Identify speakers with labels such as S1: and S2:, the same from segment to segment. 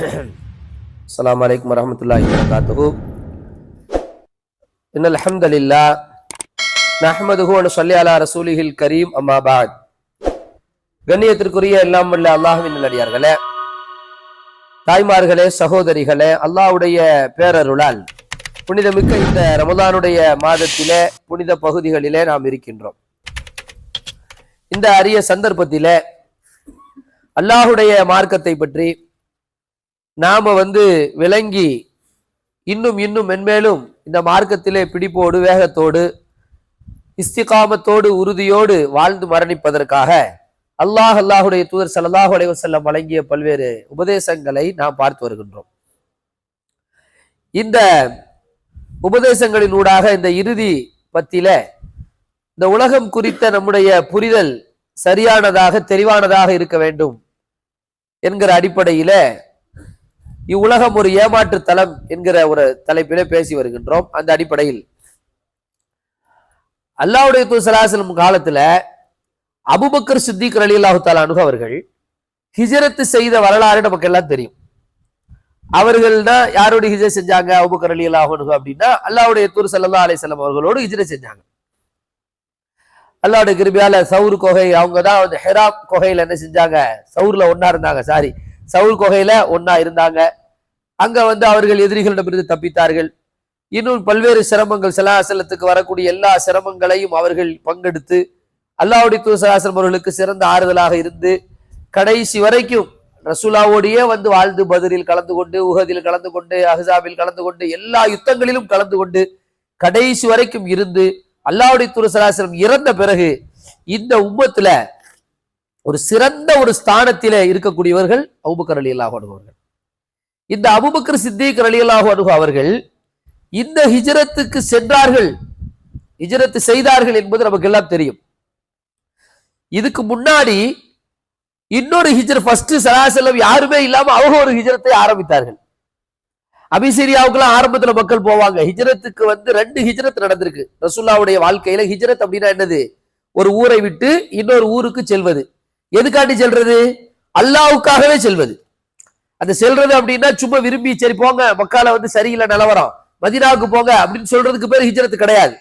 S1: السلام عليكم ورحمة الله وبركاته إن الحمد لله نحمده ونصلي على رسوله الكريم أما بعد கண்ணியத்திற்குரிய எல்லாம் வல்ல அல்லாஹுவின் நல்லடியார்களே தாய்மார்களே சகோதரிகளே அல்லாஹ்வுடைய பேரருளால் புனிதமிக்க இந்த ரமதானுடைய மாதத்திலே புனித பகுதிகளிலே நாம் இருக்கின்றோம் இந்த அரிய சந்தர்ப்பத்திலே அல்லாஹுடைய மார்க்கத்தை பற்றி நாம வந்து விளங்கி இன்னும் இன்னும் மென்மேலும் இந்த மார்க்கத்திலே பிடிப்போடு வேகத்தோடு இஸ்திகாமத்தோடு உறுதியோடு வாழ்ந்து மரணிப்பதற்காக அல்லாஹ் அல்லாஹுடைய தூதர் சல்லாஹு அலைஹி வழங்கிய பல்வேறு உபதேசங்களை நாம் பார்த்து வருகின்றோம். இந்த உபதேசங்களின் ஊடாக இந்த இறுதி பத்தில இந்த உலகம் குறித்த நம்முடைய புரிதல் சரியானதாக தெளிவானதாக இருக்க வேண்டும் என்கிற அடிப்படையில இவ்வுலகம் ஒரு ஏமாற்று தலம் என்கிற ஒரு தலைப்பிலே பேசி வருகின்றோம் அந்த அடிப்படையில். அல்லாவுடைய தூசலாசலம் காலத்துல அபுபக்கர் சித்திக் அலி அல்லாஹால தாலானு அவர்கள் ஹிஜரத்து செய்த வரலாறு நமக்கு எல்லாம் தெரியும். அவர்கள் தான் யாரோட ஹிஜர் செஞ்சாங்க? அபுபக்கர் அலி அல்லாஹு அப்படின்னா அல்லாவுடைய தூர் சல்லா அலிசல்லம் அவர்களோடு ஹிஜரை செஞ்சாங்க. அல்லாவுடைய கிருபியால சவுர் கொகை அவங்க தான் வந்து ஹெராப் கொகையில் என்ன செஞ்சாங்க? சவுர்ல ஒன்னா இருந்தாங்க சாரி. சவுல் கொகையில ஒன்னா இருந்தாங்க. அங்க வந்து அவர்கள் எதிரிகளிடமிருந்து தப்பித்தார்கள். இன்னும் பல்வேறு சிரமங்கள் சலாசலத்துக்கு வரக்கூடிய எல்லா சிரமங்களையும் அவர்கள் பங்கெடுத்து அல்லாவுடைய தூசலாசலம் அவர்களுக்கு சிறந்த ஆறுதலாக இருந்து கடைசி வரைக்கும் ரசூலாவோடையே வந்து வாழ்ந்து பதிலில் கலந்து கொண்டு உகதில் கலந்து கொண்டு அஹாபில் கலந்து கொண்டு எல்லா யுத்தங்களிலும் கலந்து கொண்டு கடைசி வரைக்கும் இருந்து அல்லாவுடைய துருசராசிரம் இறந்த பிறகு இந்த உம்மத்துல ஒரு சிறந்த ஒரு ஸ்தானத்திலே இருக்கக்கூடியவர்கள் அபுபக்கர் அலி அல்லாஹ் அணுகுவர்கள் இந்த அபுபக்கர் சித்திக் அலி அல்லாஹ் அவர்கள் இந்த ஹிஜரத்துக்கு சென்றார்கள். ஹிஜரத்து செய்தார்கள் என்பது நமக்கு எல்லாம் தெரியும். இதுக்கு முன்னாடி இன்னொரு ஹிஜர் ஃபர்ஸ்ட் சராசலம் யாருமே இல்லாம அவங்க ஒரு ஹிஜரத்தை ஆரம்பித்தார்கள். அபிசீரியாவுக்குலாம் ஆரம்பத்துல மக்கள் போவாங்க. ஹிஜரத்துக்கு வந்து ரெண்டு ஹிஜரத் நடந்திருக்கு. ரசுல்லாவுடைய வாழ்க்கையில ஹிஜரத் அப்படின்னா என்னது? ஒரு ஊரை விட்டு இன்னொரு ஊருக்கு செல்வது. எதுக்காண்டி செல்றது? அல்லாவுக்காகவே செல்வது. அந்த செல்றது அப்படின்னா சும்மா விரும்பி சரி போங்க மக்கால வந்து சரியில்லை நிலவரம். மதினாவுக்கு போங்க அப்படின்னு சொல்றதுக்கு பேர் ஹிஜரத்து கிடையாது.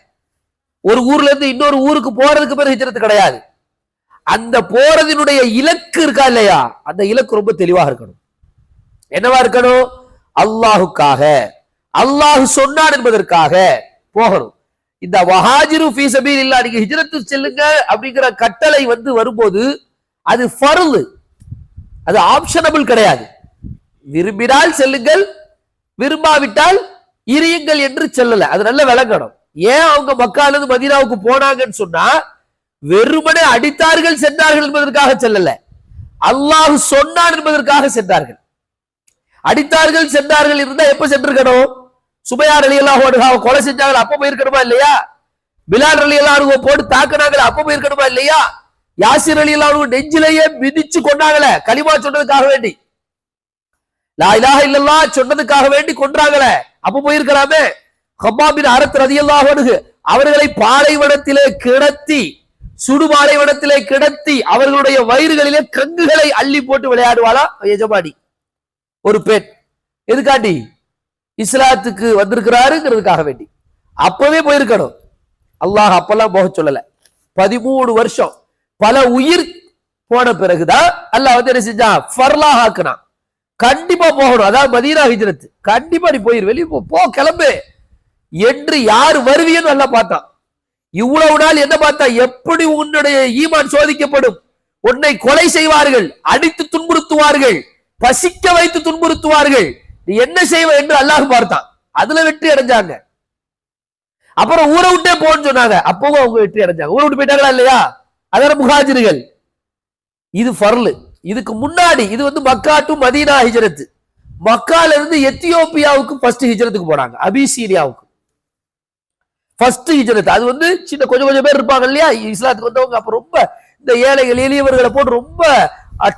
S1: ஒரு ஊர்ல இருந்து இன்னொரு ஊருக்கு போறதுக்கு பேர் ஹிஜரத்து கிடையாது. அந்த போறதினுடைய இலக்கு இருக்கா இல்லையா? அந்த இலக்கு ரொம்ப தெளிவாக இருக்கணும். என்னவா இருக்கணும்? அல்லாஹுக்காக. அல்லாஹு சொன்னான் என்பதற்காக போகணும். இந்த வஹாஜிரு ஃபீசபீல் இல்லா நீங்க ஹிஜ்ரத்து செல்லுங்க அப்படிங்கிற கட்டளை வந்து வரும்போது அது ஃபருது அது ஆப்ஷனபிள் கிடையாது. விரும்பினால் செல்லுங்கள் விரும்பாவிட்டால் இரியுங்கள் என்று செல்லல. அது நல்ல விளங்கணும் ஏன் அவங்க மக்காலிருந்து மதினாவுக்கு போனாங்கன்னு சொன்னா வெறுமனே அடித்தார்கள் சென்றார்கள் என்பதற்காக செல்லல. அல்லாஹ் சொன்னான் என்பதற்காக சென்றார்கள். அடித்தார்கள் சென்றார்கள் இருந்தா எப்ப சென்றிருக்கணும்? சுபையார் அலி அல்லாஹ் கொலை செஞ்சாங்க அப்ப போயிருக்கணுமா இல்லையா? பிலால் அலி அல்லாஹ் போட்டு தாக்குனாங்க அப்ப போயிருக்கணுமா இல்லையா? யாசிர் அலி அல்லாஹ் நெஞ்சிலேயே மிதிச்சு கொண்டாங்கல. களிமா சொன்னதுக்காக வேண்டி. லாயிலாக இல்லல்லா சொன்னதுக்காக வேண்டி கொன்றாங்கல. அப்ப போயிருக்கிறாமே ஹப்பாபின் அரத் ரதியல்லாஹ் அவர்களை பாலைவனத்திலே கிடத்தி சுடு பாலைவனத்திலே கிடத்தி அவர்களுடைய வயிறுகளிலே கங்குகளை அள்ளி போட்டு விளையாடுவாளா? எஜமாடி ஒரு பெண். எதுக்காண்டி? இஸ்லாத்துக்கு வந்திருக்கிறாருங்கிறதுக்காக வேண்டி. அப்பவே போயிருக்கணும். அல்லாஹ் அப்பெல்லாம் போக சொல்லல. பதிமூணு வருஷம். பல உயிர் போன பிறகுதான் அல்லாஹ் வந்து என்ன செஞ்சான்? ஃபர்லா ஆக்குனான். கண்டிப்பா போகணும். அதாவது மதீனா ஹிஜ்ரத். கண்டிப்பா நீ போயிரு. வெளியே போ. போ கிளம்பு. என்று யார் வருவியன்னு நல்லா பார்த்தான். இவ்வளவு நாள் என்ன பார்த்தா? எப்படி உன்னுடைய ஈமான் சோதிக்கப்படும்? உன்னை கொலை செய்வார்கள். அடித்து துன்புறுத்துவார்கள். பசிக்க வைத்து துன்புறுத்துவார்கள். நீ என்ன செய்வ என்று அல்லாஹ் பார்த்தான். அதுல வெற்றி அடைஞ்சாங்க. அப்புறம் ஊரை விட்டே போன்னு சொன்னாங்க. அப்பவும் அவங்க வெற்றி அடைஞ்சாங்க. ஊரை விட்டு போயிட்டாங்களா இல்லையா? அதர் முகாஜிர்கள் இது ஃபர்லு. இதுக்கு முன்னாடி இது வந்து மக்கா டு மதீனா ஹிஜரத்து. மக்கால இருந்து எத்தியோப்பியாவுக்கு ஃபர்ஸ்ட் ஹிஜரத்துக்கு போனாங்க. அபிசீனியாவுக்கு. ஃபர்ஸ்ட் ஹிஜரத் அது வந்து சின்ன கொஞ்சம் கொஞ்சம் பேர் இருப்பாங்க இல்லையா? இஸ்லாத்துக்கு வந்தவங்க. அப்ப ரொம்ப இந்த ஏழைகள் எளியவர்களை போட்டு ரொம்ப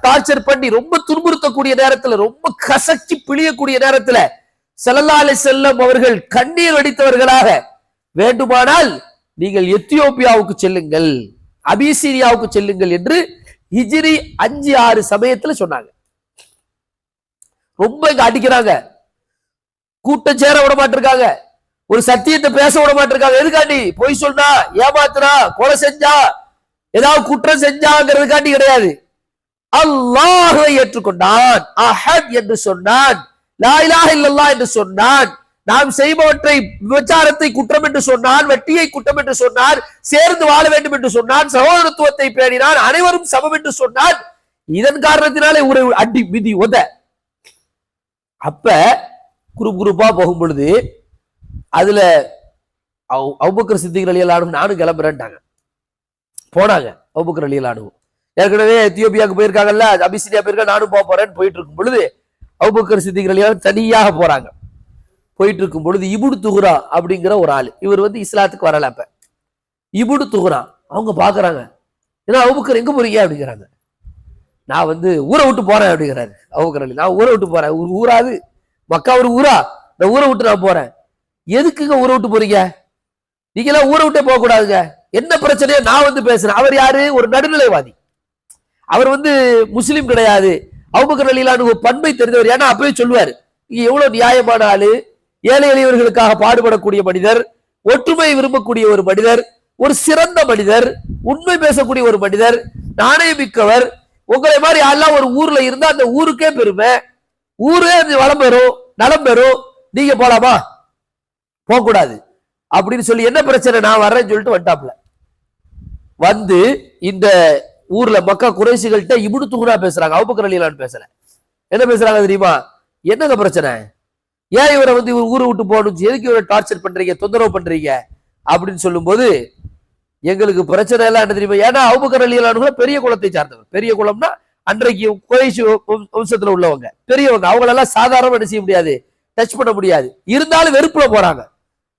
S1: டார்ச்சர் பண்ணி ரொம்ப துன்புறுத்தக்கூடிய நேரத்துல ரொம்ப கசக்கி பிழியக்கூடிய நேரத்துல செல்லல்லாலை செல்லம் அவர்கள் கண்ணீர் வடித்தவர்களாக. வேண்டுமானால் நீங்கள் எத்தியோப்பியாவுக்கு செல்லுங்கள். அபிசீரியாவுக்கு செல்லுங்கள் என்று ஹிஜிரி அஞ்சு ஆறு சமயத்துல சொன்னாங்க. ரொம்ப இங்க அடிக்கிறாங்க. கூட்டம் சேர விட மாட்டிருக்காங்க. ஒரு சத்தியத்தை பேச விட மாட்டிருக்காங்க. எதுக்காண்டி? பொய் சொன்னா ஏமாத்துனா கொலை செஞ்சா ஏதாவது குற்றம் செஞ்சாங்கிறதுக்காண்டி கிடையாது. அல்லாஹை ஏற்றுக்கொண்டான். அஹத் என்று சொன்னான். லாயிலாக இல்லல்லா என்று சொன்னான். நாம் செய்பவற்றை விபச்சாரத்தை குற்றம் என்று சொன்னான் வட்டியை குற்றம் என்று சொன்னான் சேர்ந்து வாழ வேண்டும் என்று சொன்னான் சகோதரத்துவத்தை பேணினான் அனைவரும் சமம் என்று சொன்னான் இதன் காரணத்தினாலே ஒரு அடி மிதி உத. அப்ப குரூப் குரூப்பா போகும் பொழுது அதுல அவு- அபூபக்கர் சித்திகள் அலியலானும் நானும் கிளம்புறேன்ட்டாங்க. போனாங்க அவுபக்கர் அலியலானும் ஏற்கனவே எத்தியோப்பியாவுக்கு போயிருக்காங்கல்ல அபிசினியா போயிருக்கா நானும் போக போறேன்னு போயிட்டு இருக்கும் பொழுது அவுபக்கர் சித்திகள் அலியலான் தனியாக போறாங்க. போயிட்டு இருக்கும் பொழுது இபுடு துகுரா அப்படிங்கிற ஒரு ஆள். இவர் வந்து இஸ்லாத்துக்கு வரல அப்ப. இபுடு துகுரா அவங்க பாக்குறாங்க. ஏன்னா அவுக்கர் எங்க போறீங்க அப்படிங்கிறாங்க. நான் வந்து ஊரை விட்டு போறேன் அப்படிங்கிறாரு அவுக்கர் அலி. நான் ஊரை விட்டு போறேன். ஒரு ஊராது. மக்கா ஒரு ஊரா? இந்த ஊரை விட்டு நான் போறேன். எதுக்குங்க ஊரை விட்டு போறீங்க? நீங்க எல்லாம் ஊரை விட்டே போக கூடாதுங்க என்ன பிரச்சனையோ நான் வந்து பேசுறேன். அவர் யாரு? ஒரு நடுநிலைவாதி. அவர் வந்து முஸ்லீம் கிடையாது. அவுக்கர் அலிலானு ஒரு பண்பை தெரிந்தவர். ஏன்னா அப்பவே சொல்லுவாரு. இங்க எவ்வளவு நியாயமான ஆளு? ஏழை எளியவர்களுக்காக பாடுபடக்கூடிய மனிதர் ஒற்றுமை விரும்பக்கூடிய ஒரு மனிதர் ஒரு சிறந்த மனிதர் உண்மை பேசக்கூடிய ஒரு மனிதர் நாணயமிக்கவர். உங்களை மாதிரி யாரெல்லாம் ஒரு ஊர்ல இருந்தா அந்த ஊருக்கே பெருமை. ஊரே அது வளம் பெறும் நலம் பெறும். நீங்க போலாமா? போகக்கூடாது. அப்படின்னு சொல்லி என்ன பிரச்சனை? நான் வர்றேன்னு சொல்லிட்டு வந்துட்டாப்ல வந்து இந்த ஊர்ல மக்கா குறைசிகள்கிட்ட இபுடு தூங்குனா பேசுறாங்க. அவுபக்கர் அலிலான்னு பேசல. என்ன பேசுறாங்க தெரியுமா? என்னங்க பிரச்சனை? ஏன் இவரை வந்து இவர் ஊரை விட்டு போகணும் எதுக்கு இவரை டார்ச்சர் பண்றீங்க தொந்தரவு பண்றீங்க? அப்படின்னு சொல்லும்போது எங்களுக்கு பிரச்சனை எல்லாம் என்ன தெரியுமா? ஏன்னா அவுபக்கர் கூட பெரிய குலத்தை சார்ந்தவர். பெரிய குலம்னா அன்றைக்கு குறைசி வம்- வம்சத்துல உள்ளவங்க. பெரியவங்க. அவங்களெல்லாம் சாதாரணமா என்ன செய்ய முடியாது. டச் பண்ண முடியாது. இருந்தாலும் வெறுப்புல போறாங்க.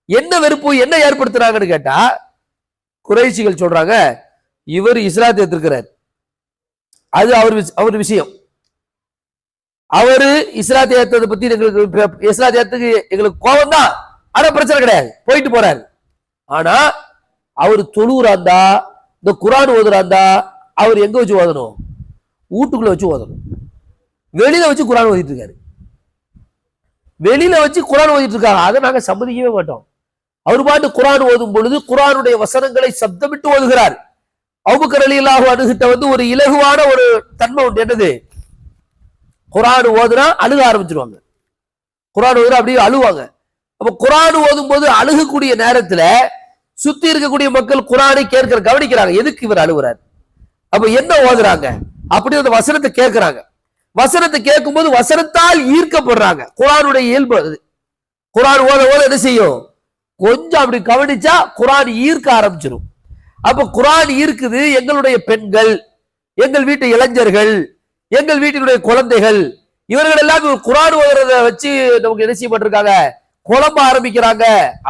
S1: என்ன வெறுப்பு என்ன ஏற்படுத்துறாங்கன்னு கேட்டா குறைசிகள் சொல்றாங்க இவர் இஸ்லாத்தை ஏத்திருக்கிறார் அது அவர் அவர் விஷயம். அவரு இஸ்லாத்தியத்தை பத்தி எங்களுக்கு இஸ்லாத்தியத்துக்கு ஏத்துக்கு எங்களுக்கு கோபம் தான் ஆனா பிரச்சனை கிடையாது. போயிட்டு போறாரு. ஆனா அவர் தொழுவுறாந்தா இந்த குரான் ஓதுறாந்தா அவர் எங்க வச்சு ஓதணும்? வீட்டுக்குள்ள வச்சு ஓதணும். வெளியில வச்சு குரான் ஓதிட்டு இருக்காரு. வெளியில வச்சு குரான் ஓதிட்டு இருக்காரு. அதை நாங்க சம்மதிக்கவே மாட்டோம். அவர் பாட்டு குரான் ஓதும் பொழுது குரானுடைய வசனங்களை சப்தமிட்டு ஓதுகிறார். அவுபக்கர் அலி அல்லாஹு அணுகிட்ட வந்து ஒரு இலகுவான ஒரு தன்மை உண்டு. என்னது? குரான் ஓதுனா அழுக ஆரம்பிச்சிருவாங்க. குரான் ஓதுனா அப்படியே அழுவாங்க. அப்போ குரான் ஓதும் போது அழுகக்கூடிய நேரத்தில் சுத்தி இருக்கக்கூடிய மக்கள் குரானை கேட்கிற கவனிக்கிறாங்க. எதுக்கு இவர் அழுகுறாரு அப்ப என்ன ஓதுறாங்க? அப்படி அந்த வசனத்தை கேட்கிறாங்க. வசனத்தை கேட்கும்போது வசனத்தால் ஈர்க்கப்படுறாங்க. குரானுடைய இயல்பு அது. குரான் ஓத ஓத என்ன செய்யும்? கொஞ்சம் அப்படி கவனிச்சா குரான் ஈர்க்க ஆரம்பிச்சிடும் அப்ப குரான் ஈர்க்குது எங்களுடைய பெண்கள் எங்கள் வீட்டு இளைஞர்கள் எங்கள் வீட்டினுடைய குழந்தைகள் இவர்கள் எல்லாம் குரான் ஓதுறத வச்சு நமக்கு என்ன செய்யப்பட்டிருக்காங்க? குழம்ப ஆரம்பிக்கிறாங்க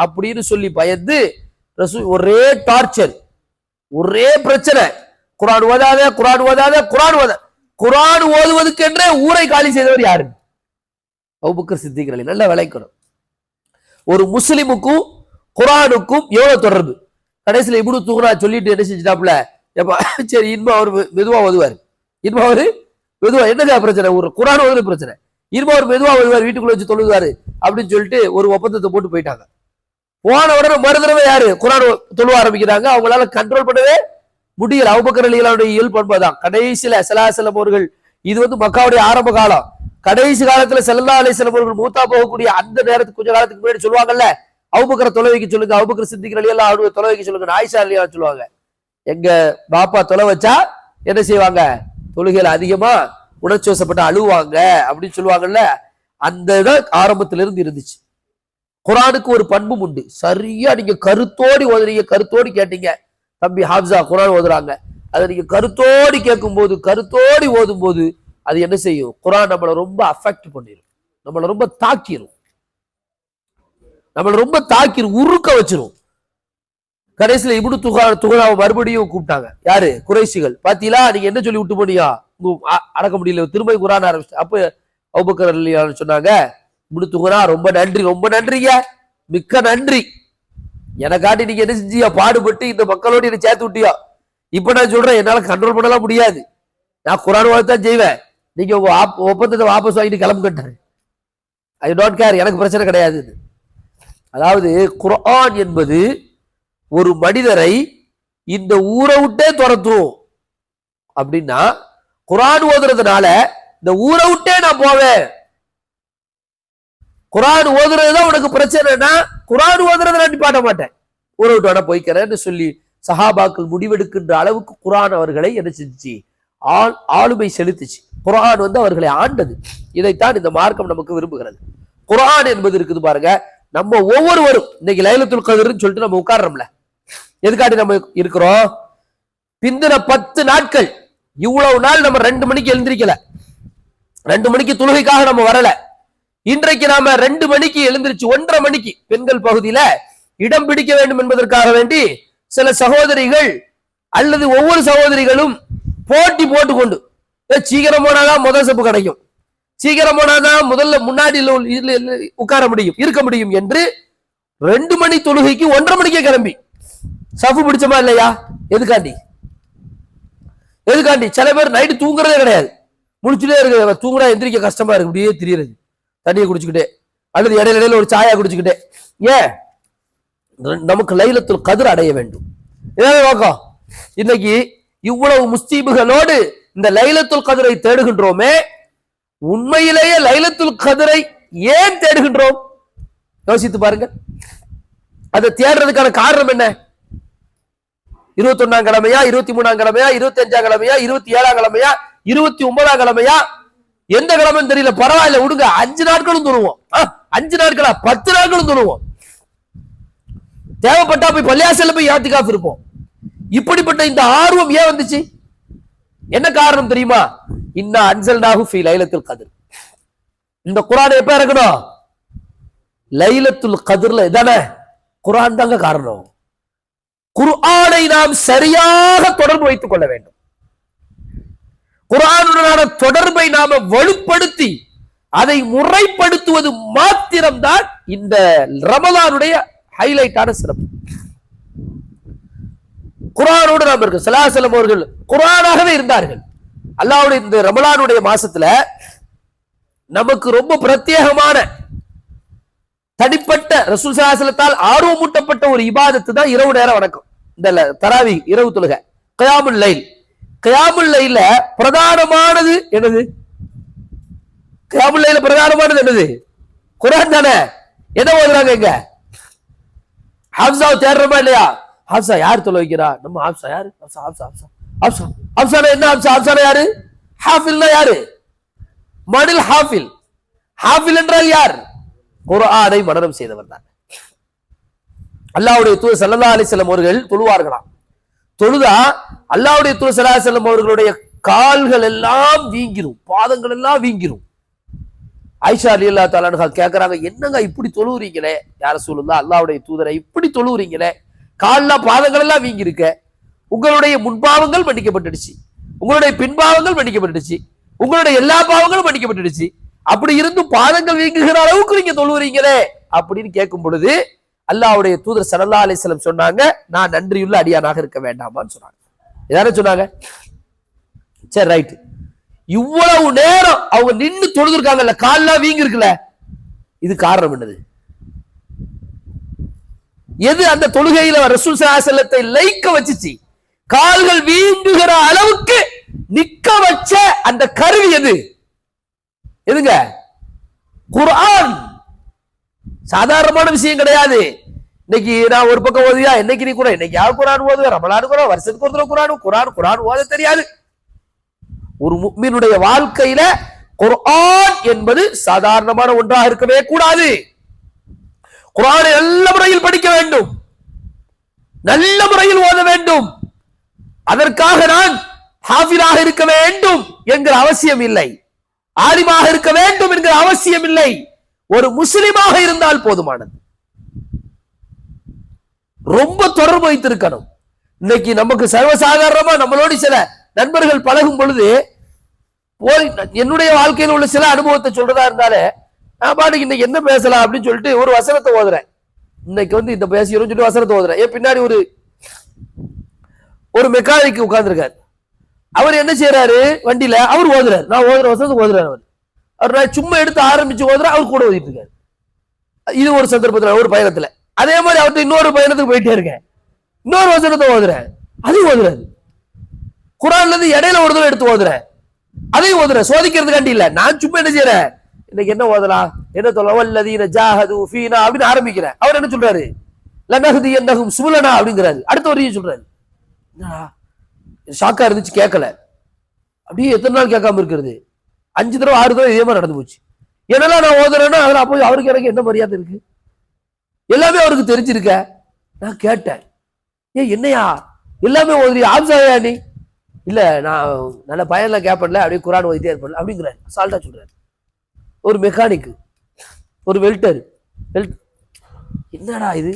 S1: அப்படின்னு சொல்லி பயந்து ஒரே டார்ச்சர் ஒரே பிரச்சனை. குரான் ஓதாத குரான் ஓதாத குரான் ஓத குரான் ஓதுவதுக்கென்றே ஊரை காலி செய்தவர் யாரு? அவுபக்கர் சித்திகளை நல்ல விளைக்கணும். ஒரு முஸ்லிமுக்கும் குரானுக்கும் எவ்வளவு தொடர்பு? கடைசியில் இப்படி தூக்குனா சொல்லிட்டு என்ன செஞ்சுட்டாப்ல எப்ப சரி இன்பம் அவர் மெதுவா ஓதுவார். இன்பம் அவரு மெதுவா என்னங்க பிரச்சனை? ஒரு குரான் ஓதுற பிரச்சனை. இன்பம் ஒரு மெதுவா வருவார் வீட்டுக்குள்ள வச்சு தொழுவாரு அப்படின்னு சொல்லிட்டு ஒரு ஒப்பந்தத்தை போட்டு போயிட்டாங்க. போன உடனே மறு தடவை யாரு? குரான் தொழுவ ஆரம்பிக்கிறாங்க. அவங்களால கண்ட்ரோல் பண்ணவே முடியல. அவுபக்கர் அலிகளாவுடைய இயல்பு என்பதுதான் கடைசியில சலாசலம் அவர்கள் இது வந்து மக்காவுடைய ஆரம்ப காலம். கடைசி காலத்துல செல்லல்லா அலிசலம் அவர்கள் மூத்தா போகக்கூடிய அந்த நேரத்துக்கு கொஞ்ச காலத்துக்கு முன்னாடி சொல்லுவாங்கல்ல? அவுபக்கர தொலை வைக்க சொல்லுங்க. அவுபக்கர் சித்திக்கிற அலியெல்லாம் அவருடைய தொலை வைக்க சொல்லுங்க ஆயிஷா அலியா சொல்லுவாங்க. எங்க பாப்பா தொலை வச்சா என்ன செய்வாங்க? தொழுகையில் அதிகமா உணர்ச்சி வசப்பட்டு அழுவாங்க அப்படின்னு சொல்லுவாங்கல்ல அந்த இதான் ஆரம்பத்துல இருந்து இருந்துச்சு. குரானுக்கு ஒரு பண்பும் உண்டு. சரியா நீங்க கருத்தோடி ஓதுறீங்க கருத்தோடி கேட்டீங்க. தம்பி ஹாப்ஸா குரான் ஓதுறாங்க. அதை நீங்க கருத்தோடி கேட்கும்போது கருத்தோடி ஓதும் போது அது என்ன செய்யும்? குரான் நம்மளை ரொம்ப அஃபெக்ட் பண்ணிடும் நம்மளை ரொம்ப தாக்கிரும். நம்மளை ரொம்ப தாக்கிரும் உருக்க வச்சிரும். கடைசியில இப்னு துகா துகராவை மறுபடியும் கூப்பிட்டாங்க. யாரு? குறைசிகள் பாத்தீங்களா? நீங்க என்ன சொல்லி விட்டு போனியா அடக்க முடியல. திரும்ப குரான் ஆரம்பிச்சு அப்ப அவுபக்கர் ரலியல்லாஹு சொன்னாங்க இப்னு துகரா ரொம்ப நன்றி ரொம்ப நன்றிங்க. மிக்க நன்றி. எனக்காட்டி நீங்க என்ன செஞ்சியா பாடுபட்டு இந்த மக்களோட என்ன சேர்த்து விட்டியா? இப்ப நான் சொல்றேன் என்னால கண்ட்ரோல் பண்ணலாம் முடியாது. நான் குரான் தான் செய்வேன். நீங்க உங்க ஆப்- ஒப்பந்தத்தை வாபஸ் வாங்கிட்டு கிளம்புட்டாரு ஐ டோன்ட் கேர் எனக்கு பிரச்சனை கிடையாது அதாவது குரான் என்பது ஒரு மனிதரை இந்த ஊரை விட்டே துரத்தும் அப்படின்னா குரான் ஓதுறதுனால இந்த ஊரை விட்டே நான் போவேன். குரான் ஓதுறதுதான் உனக்கு பிரச்சனைனா குரான் ஓதுறது நான் நிப்பாட்ட மாட்டேன். ஊரை விட்டு வேணா போய்க்கிறேன்னு சொல்லி சஹாபாக்கள் முடிவெடுக்கின்ற அளவுக்கு குரான் அவர்களை என்ன செஞ்சுச்சு? ஆள் ஆளுமை செலுத்துச்சு. குரான் வந்து அவர்களை ஆண்டது. இதைத்தான் இந்த மார்க்கம் நமக்கு விரும்புகிறது. குரான் என்பது இருக்குது பாருங்க நம்ம ஒவ்வொருவரும் இன்னைக்கு லைலத்துல் கதிர்னு சொல்லிட்டு நம்ம உட்கார்றோம்ல. எதுக்காட்டி நம்ம இருக்கிறோம்? பிந்தின பத்து நாட்கள். இவ்வளவு நாள் நம்ம ரெண்டு மணிக்கு எழுந்திருக்கல. ரெண்டு மணிக்கு தொழுகைக்காக நம்ம வரல. இன்றைக்கு நாம ரெண்டு மணிக்கு எழுந்திருச்சு ஒன்றரை மணிக்கு பெண்கள் பகுதியில இடம் பிடிக்க வேண்டும் என்பதற்காக வேண்டி சில சகோதரிகள் அல்லது ஒவ்வொரு சகோதரிகளும் போட்டி போட்டுக்கொண்டு "ஏ, சீக்கிரம் போனாதான் முதல் சப்பு கிடைக்கும். சீக்கிரம் போனாதான் முதல்ல முன்னாடி உட்கார முடியும் இருக்க முடியும் என்று ரெண்டு மணி தொழுகைக்கு ஒன்றரை மணிக்கே கிளம்பி. சஃபு பிடிச்சமா இல்லையா? எதுக்காண்டி? எதுக்காண்டி? சில பேர் நைட்டு தூங்குறதே கிடையாது. முடிச்சுட்டே இருக்கு. தூங்குறா எந்திரிக்க கஷ்டமா இருக்கு. இப்படியே தெரியறது. தண்ணியை குடிச்சுக்கிட்டே. அல்லது இடையில இடையில ஒரு சாயா குடிச்சுக்கிட்டே. ஏன்? நமக்கு லைலத்தில் கதிர் அடைய வேண்டும். ஏதாவது நோக்கம் இன்னைக்கு இவ்வளவு முஸ்தீபுகளோடு இந்த லைலத்துல் கதிரை தேடுகின்றோமே உண்மையிலேயே லைலத்துல் கதிரை ஏன் தேடுகின்றோம்? யோசித்து பாருங்க அதை தேடுறதுக்கான காரணம் என்ன? இருபத்தி ஒன்னாம் கிழமையா இருபத்தி மூணாம் கிழமையா இருபத்தி அஞ்சாம் கிழமையா இருபத்தி ஏழாம் கிழமையா இருபத்தி ஒன்பதாம் கிழமையா? எந்த கிழமைன்னு தெரியல. பரவாயில்ல விடுங்க. அஞ்சு நாட்களும் தொழுவோம். அஞ்சு நாட்களா? பத்து நாட்களும் தொழுவோம். தேவைப்பட்டா போய் பள்ளியாசல போய் யாத்திகாஃப் இருப்போம். இப்படிப்பட்ட இந்த ஆர்வம் ஏன் வந்துச்சு? என்ன காரணம் தெரியுமா? இன்ன அன்சல் நாகு ஃபி லைலத்தில் கதிர். இந்த குரான் எப்ப இறக்கணும் லைலத்துல் கதிர்ல. இதானே? குரான் தாங்க காரணம். குர்ஆனை நாம் சரியாக தொடர்பு வைத்துக் கொள்ள வேண்டும். குர்ஆனுடனான தொடர்பை நாம வலுப்படுத்தி அதை முறைப்படுத்துவது மாத்திரம்தான் இந்த ரமலானுடைய ஹைலைட்டான சிறப்பு. குரானோடு நாம் இருக்கு சலாசலம் அவர்கள் குரானாகவே இருந்தார்கள். அல்லாவுடைய இந்த ரமலானுடைய மாசத்துல நமக்கு ரொம்ப பிரத்யேகமான தனிப்பட்ட ரசூல் சலாசலத்தால் ஆர்வமூட்டப்பட்ட ஒரு இபாதத்து தான் இரவு நேரம் வணக்கம். இந்த தராவி இரவு தொழுகை. கயாமுல் லைல் கயாமுல் லைல பிரதானமானது என்னது? கயாமுல் லைல பிரதானமானது என்னது? குரான் தானே. என்ன ஓதுறாங்க இங்க? ஹாப்சாவை தேடுறோமா இல்லையா? ஹாப்சா யார் தொலை வைக்கிறா? நம்ம ஹாப்சா யாரு? ஹாப்சா ஹாப்சா ஹாப்சா ஹாப்சா ஹாப்சானா என்ன ஹாப்சா ஹாப்சானா யாரு? ஹாஃபில்னா யாரு? மடில் ஹாஃபில். ஹாஃபில் என்றால் யார்? குர்ஆனை மனனம் செய்தவர் தான் அல்லாவுடைய தூது ஸல்லல்லாஹு அலி செல்லம் அவர்கள் தொழுவார்களாம். தொழுதா அல்லாவுடைய தூதர் செல்லா செல்லம் அவர்களுடைய கால்கள் எல்லாம் வீங்கிரும் பாதங்கள் எல்லாம் வீங்கிரும். ஆயிஷா அலி அல்லா தாலானுகா கேட்கறாங்க என்னங்க இப்படி தொழுவுறீங்களே? யார சொல்லுதா அல்லாவுடைய தூதரை இப்படி தொழுவுறீங்களே? கால்லாம் பாதங்கள் எல்லாம் வீங்கிருக்க உங்களுடைய முன்பாவங்கள் மன்னிக்கப்பட்டுடுச்சு. உங்களுடைய பின்பாவங்கள் மன்னிக்கப்பட்டுடுச்சு. உங்களுடைய எல்லா பாவங்களும் மன்னிக்கப்பட்டுடுச்சு. அப்படி இருந்தும் பாதங்கள் வீங்குகிற அளவுக்கு நீங்க தொழுவுறீங்களே? அப்படின்னு கேட்கும் பொழுது அல்லாவுடைய தூதர் ஸல்லல்லாஹு அலைஹி வஸல்லம் சொன்னாங்க நான் நன்றியுள்ள அடியானாக இருக்க வேண்டாமான்னு சொன்னாங்க. இதானே சொன்னாங்க சரி ரைட் இவ்வளவு நேரம் அவங்க நின்று தொழுதுருக்காங்கல்ல கால்லாம் வீங்கி இருக்குல்ல இது காரணம் என்னது? எது அந்த தொழுகையில ரசூல் செல்லத்தை லைக்க வச்சுச்சு? கால்கள் வீங்குகிற அளவுக்கு நிக்க வச்ச அந்த கருவி எது? எதுங்க? குர்ஆன். சாதாரணமான விஷயம் கிடையாது. இன்னைக்கு நான் ஒரு பக்கம் ஓதுவியா? என்னைக்கு நீ குரான் இன்னைக்கு யார் குரான் ஓதுவ? ரமலான் குரான் வருஷத்துக்கு ஒரு தடவை குரான் குரான் குரான் ஓத தெரியாது. ஒரு முக்மீனுடைய வாழ்க்கையில குரான் என்பது சாதாரணமான ஒன்றாக இருக்கவே கூடாது. குரானை நல்ல முறையில் படிக்க வேண்டும். நல்ல முறையில் ஓத வேண்டும். அதற்காக நான் ஹாஃபிலாக இருக்க வேண்டும் என்கிற அவசியம் இல்லை. ஆலிமாக இருக்க வேண்டும் என்கிற அவசியம் இல்லை. ஒரு முஸ்லிமாக இருந்தால் போதுமானது. ரொம்ப தொடர்பு வைத்திருக்கணும். இன்னைக்கு நமக்கு சர்வசாதாரணமா நம்மளோடு சில நண்பர்கள் பழகும் பொழுது போய் என்னுடைய வாழ்க்கையில் உள்ள சில அனுபவத்தை சொல்றதா இருந்தாலே நான் பாட்டுக்கு இன்னைக்கு என்ன பேசலாம் அப்படின்னு சொல்லிட்டு ஒரு வசனத்தை ஓதுறேன். இன்னைக்கு வந்து இந்த பேசிக்கிறோம் சொல்லிட்டு வசனத்தை ஓதுறேன். ஏன் பின்னாடி ஒரு ஒரு மெக்கானிக் உட்கார்ந்துருக்காரு. அவர் என்ன செய்யறாரு வண்டியில அவர் ஓதுறாரு. நான் ஓதுற வசனத்துக்கு ஓதுறாரு அவர். சும்மா எடுத்து ஆரம்பிச்சு ஓதுறேன் அவர் கூட ஓதிட்டு இருக்காரு. இது ஒரு சந்தர்ப்பத்தில் ஒரு பயணத்துல. அதே மாதிரி அவர்கிட்ட இன்னொரு பயணத்துக்கு போயிட்டே இருக்கேன். இன்னொரு வசனத்தை ஓதுறேன். அதையும் ஓதுறாரு குரான்ல இருந்து இடையில ஒரு தடவை எடுத்து ஓதுறேன். அதையும் ஓதுறேன். சோதிக்கிறதுக்காண்டி இல்ல. நான் சும்மா என்ன செய்யறேன் இன்னைக்கு என்ன ஓதலாம்? என்ன சொல்ல வல்லதீன ஜாஹது ஃபீனா அப்படின்னு ஆரம்பிக்கிறேன். அவர் என்ன சொல்றாரு? லனஹதி என்னகும் சுபலனா அப்படிங்கிறாரு. அடுத்த வரையும் சொல்றாரு. ஷாக்கா இருந்துச்சு கேட்கல அப்படியே எத்தனை நாள் கேட்காம இருக்கிறது? அஞ்சு தடவை ஆறு தடவை இதே மாதிரி நடந்து போச்சு. என்னெல்லாம் நான் ஓதுறேன்னா அதில் அப்போ அவருக்கு எனக்கு என்ன மரியாதை இருக்கு? எல்லாமே அவருக்கு தெரிஞ்சிருக்க. நான் கேட்டேன். ஏன் என்னையா? எல்லாமே ஓதுறி ஆப்சாயா நீ? இல்லை நான் நல்ல பயன்லாம் கேட்பேன்ல அப்படியே குரான் ஓதிட்டே இருப்பேன் அப்படிங்கிறாரு. சால்ட்டா சொல்கிறேன் ஒரு மெக்கானிக்கு ஒரு வெல்டர் வெல்ட் என்னடா இது?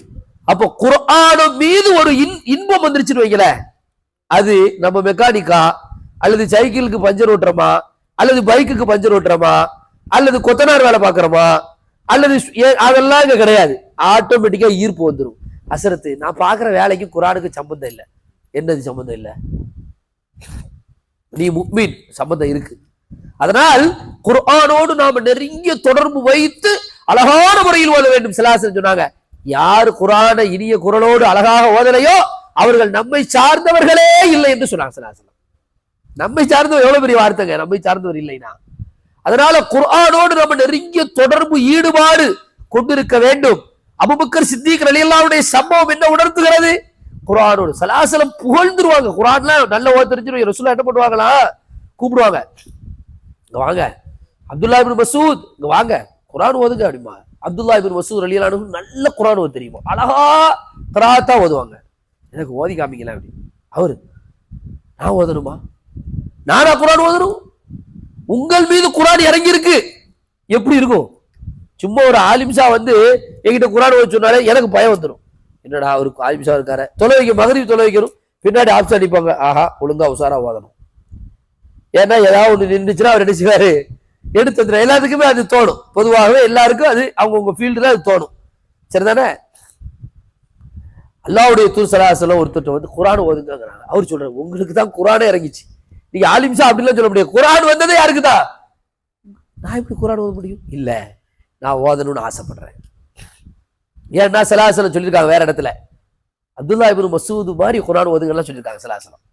S1: அப்போ குர்ஆனும் மீது ஒரு இன் இன்பம் வந்துருச்சுன்னு வைங்களேன். அது நம்ம மெக்கானிக்கா அல்லது சைக்கிளுக்கு பஞ்சர் ஓட்டுறோமா? அல்லது பைக்குக்கு பஞ்சர் ஓட்டுறோமா? அல்லது கொத்தனார் வேலை பார்க்கறோமா? அல்லது அதெல்லாம் இங்கே கிடையாது. ஆட்டோமேட்டிக்கா ஈர்ப்பு வந்துடும் அசரத்து நான் பார்க்குற வேலைக்கு குரானுக்கு சம்பந்தம் இல்லை. என்னது சம்பந்தம் இல்லை? நீ முக்மீன் சம்பந்தம் இருக்கு. அதனால் குர்ஆனோடு நாம நெருங்கிய தொடர்பு வைத்து அழகான முறையில் ஓத வேண்டும். சிலாசன் சொன்னாங்க யார் குரான இனிய குரலோடு அழகாக ஓதலையோ அவர்கள் நம்மை சார்ந்தவர்களே இல்லை என்று சொன்னாங்க சிலாசன் நம்மை சார்ந்தவர் எவ்வளவு பெரிய வார்த்தைங்க? நம்மை சார்ந்தவர் இல்லைனா. அதனால குர்ஆனோடு நம்ம நெருங்கிய தொடர்பு ஈடுபாடு கொண்டிருக்க வேண்டும். அபுபக்கர் சித்திக் அலியல்லாவுடைய சம்பவம் என்ன உணர்த்துகிறது? குரானோடு சலாசலம் புகழ்ந்துருவாங்க. குரான்லாம் நல்ல ஓ தெரிஞ்சிருவாங்க ரசூலா என்ன பண்ணுவாங்களா? கூப்பிடுவாங்க. இங்க வாங்க. Abdullah ibn Masud. இங்க வாங்க. குரான் ஓதுங்க அப்படிமா அப்துல்லா இபின் மசூத் அலியலானு நல்ல குரான் ஓத தெரியுமா? அழகா கராத்தா ஓதுவாங்க. எனக்கு ஓதி காமிக்கலாம் அப்படி. அவரு நான் ஓதணுமா? நானா குரான் ஓதணும் உங்கள் மீது குரான் இறங்கி இருக்கு எப்படி இருக்கும்? சும்மா ஒரு ஆலிம்சா வந்து என்கிட்ட குரான் ஓதி சொன்னாலே எனக்கு பயம் வந்துடும் என்னடா அவருக்கு ஆலிம்சா இருக்காரு. தொலை வைக்க மகரிப் தொலை வைக்கணும். பின்னாடி ஆப்ஸ் அடிப்பாங்க. ஆஹா ஒழுங்கா உசாரா ஓதணும். ஏன்னா ஏதாவது ஒன்று நின்றுச்சுன்னா அவர் என்ன எடுத்து வந்துடும் எல்லாத்துக்குமே அது தோணும். பொதுவாகவே எல்லாருக்கும் அது அவங்கவுங்க ஃபீல்டில் அது தோணும். சரிதானே? அல்லாவுடைய தூசராசலம் ஒருத்தர் வந்து குரான் ஓதுங்கிறாங்க அவர் சொல்றாரு உங்களுக்கு தான் குரானே இறங்கிச்சு. நீங்க ஆலிம்சா அப்படிலாம் சொல்ல முடியாது. குரான் வந்ததே யாருக்குதா? நான் எப்படி குரான் ஓத முடியும்? இல்ல நான் ஓதணும்னு ஆசைப்படுறேன். ஏன்னா சலாசலம் சொல்லியிருக்காங்க வேற இடத்துல. அப்துல்லா இபின் மசூது மாதிரி குரான் ஓதுங்கலாம் சொல்லியிருக்காங்க சலாசலம்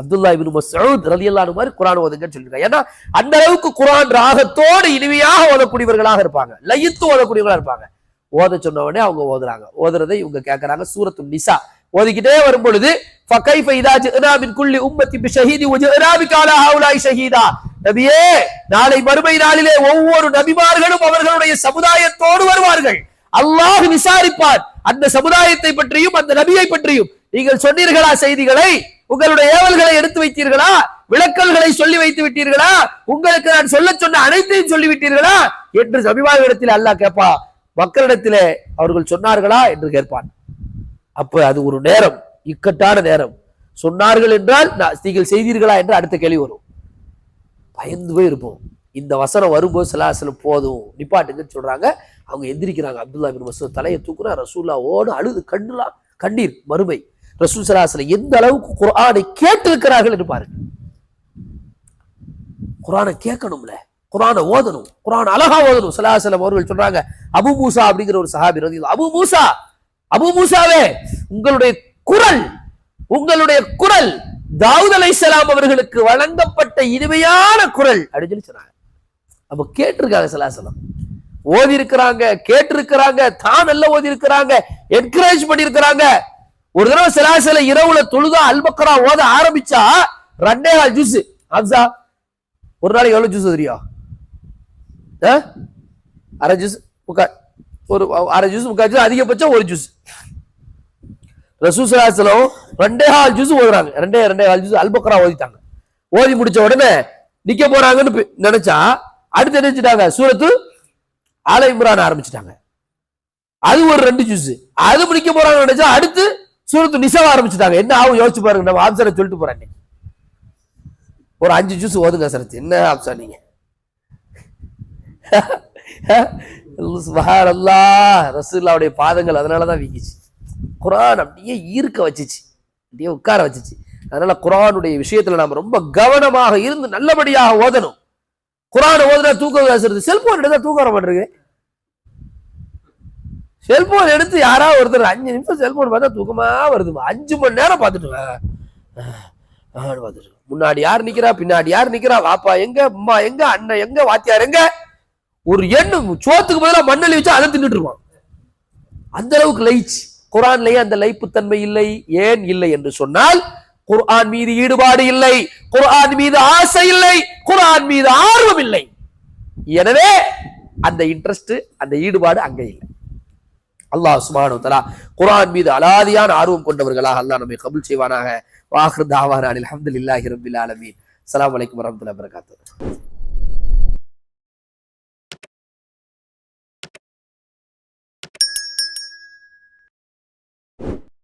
S1: அப்துல்லா இபின் மசூத் ரலியல்லாஹு மாதிரி குரான் ஓதுங்கன்னு சொல்லியிருக்காங்க. ஏன்னா அந்த அளவுக்கு குரான் ராகத்தோடு இனிமையாக ஓதக்கூடியவர்களாக இருப்பாங்க. லயித்து ஓதக்கூடியவர்களாக இருப்பாங்க. ஓத சொன்ன உடனே அவங்க ஓதுறாங்க. ஓதுறதை இவங்க கேட்கறாங்க. சூரத்து நிசா. ஓதிக்கிட்டே வரும் பொழுது குள்ளி உம்மத்தி ஷஹீதி ஷஹீதா நபியே நாளை மறுமை நாளிலே ஒவ்வொரு நபிமார்களும் அவர்களுடைய சமுதாயத்தோடு வருவார்கள் அல்லாஹ் விசாரிப்பார் அந்த சமுதாயத்தை பற்றியும் அந்த நபியை பற்றியும் நீங்கள் சொன்னீர்களா செய்திகளை உங்களுடைய ஏவல்களை எடுத்து வைத்தீர்களா விளக்கல்களை சொல்லி வைத்து விட்டீர்களா உங்களுக்கு நான் சொல்ல சொன்ன அனைத்தையும் சொல்லிவிட்டீர்களா என்று சபிமாவிடத்தில் அல்லாஹ் கேட்பா மக்களிடத்திலே அவர்கள் சொன்னார்களா என்று கேட்பான் அப்போ அது ஒரு நேரம் இக்கட்டான நேரம். சொன்னார்கள் என்றால் நான் நீங்கள் செய்தீர்களா என்று அடுத்த கேள்வி வரும். பயந்து போய் இருப்போம். இந்த வசனம் வரும்போது சிலாசலம் போதும். நிப்பாட்டுங்கன்னு சொல்றாங்க. அவங்க எந்திரிக்கிறாங்க. அப்துல்லா பின் மசூத் தலையை தூக்குறா ரசூல்லா ஓடு அழுது கண்ணுலாம் கண்ணீர் மறுமை. ரசூல் சலாசலம் எந்த அளவுக்கு குரானை கேட்டிருக்கிறார்கள் என்று பாருங்க குரானை கேட்கணும்ல. குரானை ஓதணும். குரான் அழகா ஓதணும். சலாசலம் அவர்கள் சொல்றாங்க அபு மூசா அப்படிங்கிற ஒரு சஹாபி அபு மூசா அபு மூசாவே உங்களுடைய குரல் உங்களுடைய குரல் தாவூத் அலைஹிஸ்ஸலாம் அவர்களுக்கு வழங்கப்பட்ட இனிமையான குரல் அப்படின்னு சொல்லி சொன்னாங்க. அப்ப கேட்டிருக்காங்க சலாசலம் ஓதி இருக்கிறாங்க கேட்டிருக்கிறாங்க தான் நல்ல ஓதி இருக்கிறாங்க என்கரேஜ் பண்ணிருக்கிறாங்க ஒரு தடவை சிலாசில இரவுல தொழுதா அல்பக்கரா ஓத ஆரம்பிச்சா ரெண்டே நாள் ஜூஸ் ஹம்சா ஒரு நாளைக்கு எவ்வளவு ஜூஸ் தெரியும் ஆ? அரை ஜூஸ் முக்கா ஒரு அரை ஜூஸ் முக்கால் ஜூஸ் அதிகபட்சம் ஒரு ஜூஸ் ரசூசலாசலம் ரெண்டே ஹால் ஜூஸ் ஓதுறாங்க. ரெண்டே ரெண்டே ஹால் ஜூஸ் அல்பக்கரா ஓதிட்டாங்க. ஓதி முடிச்ச உடனே நிக்க போறாங்கன்னு நினைச்சா அடுத்து நினைச்சிட்டாங்க சூரத்து ஆலை இம்ரான் ஆரம்பிச்சிட்டாங்க. அது ஒரு ரெண்டு ஜூஸ் அது முடிக்க போறாங்க நினைச்சா அடுத்து சூரத்து நிசாவ ஆரம்பிச்சிட்டாங்க. என்ன ஆகும்? யோசிச்சு பாருங்க. நம்ம ஆப்சரை சொல்லிட்டு போறேன் ஒரு அஞ்சு ஜூஸ் ஓதுங்க சரத்து என்ன ஆப்சா நீங்க? சுபஹானல்லா ரசூல்லாவுடைய பாதங்கள் அதனாலதான் வீங்கிச்சு குரான் அப்படியே ஈர்க்க வச்சுச்சு அப்படியே உட்கார வச்சுச்சு அதனால குரானுடைய விஷயத்துல நாம ரொம்ப கவனமாக இருந்து நல்லபடியாக ஓதணும் குரான் ஓதுனா தூக்கம் பேசுறது செல்போன் எடுத்தா தூக்கம் வர மாட்டிருக்கு செல்போன் எடுத்து யாராவது ஒருத்தர் அஞ்சு நிமிஷம் செல்போன் பார்த்தா தூக்கமா வருது அஞ்சு மணி நேரம் பார்த்துட்டு பார்த்துட்டு முன்னாடி யார் நிக்கிறா பின்னாடி யார் நிக்கிறா வாப்பா எங்க அம்மா எங்க அண்ணன் எங்க வாத்தியார் எங்க ஒரு எண்ணு சோத்துக்கு பதிலாக மண்ணெளி வச்சு அதை தின்னுட்டு இருப்பான் அந்த அளவுக்கு லயிச்சு குரான்லயே அந்த லைப்புத்தன்மை இல்லை ஏன் இல்லை என்று சொன்னால் குர்ஆன் மீது ஈடுபாடு இல்லை குர்ஆன் மீது ஆசை இல்லை குர்ஆன் மீது ஆர்வம் இல்லை. எனவே அந்த இன்ட்ரெஸ்ட் அந்த ஈடுபாடு அங்க இல்லை. அல்லாஹ் சுப்ஹானஹு தலா குரான் மீது அலாதியான ஆர்வம் கொண்டவர்களாக அல்லாஹ் நம்மை கபுல் செய்வானாக. வாஹிர் தாவானா அஹமதுல்லாஹி ரபில் ஆலமீன். அலாம் வலைக்கம் வரமத்துல வரகாத்து